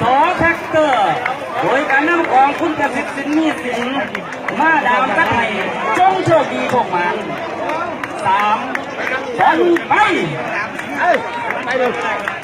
สอแท็กเตอร์ โดยการนำของคุณกสิทธิ์สินมีสิงมาดามกันให้จงโชคดีพวกมันสามสองไปข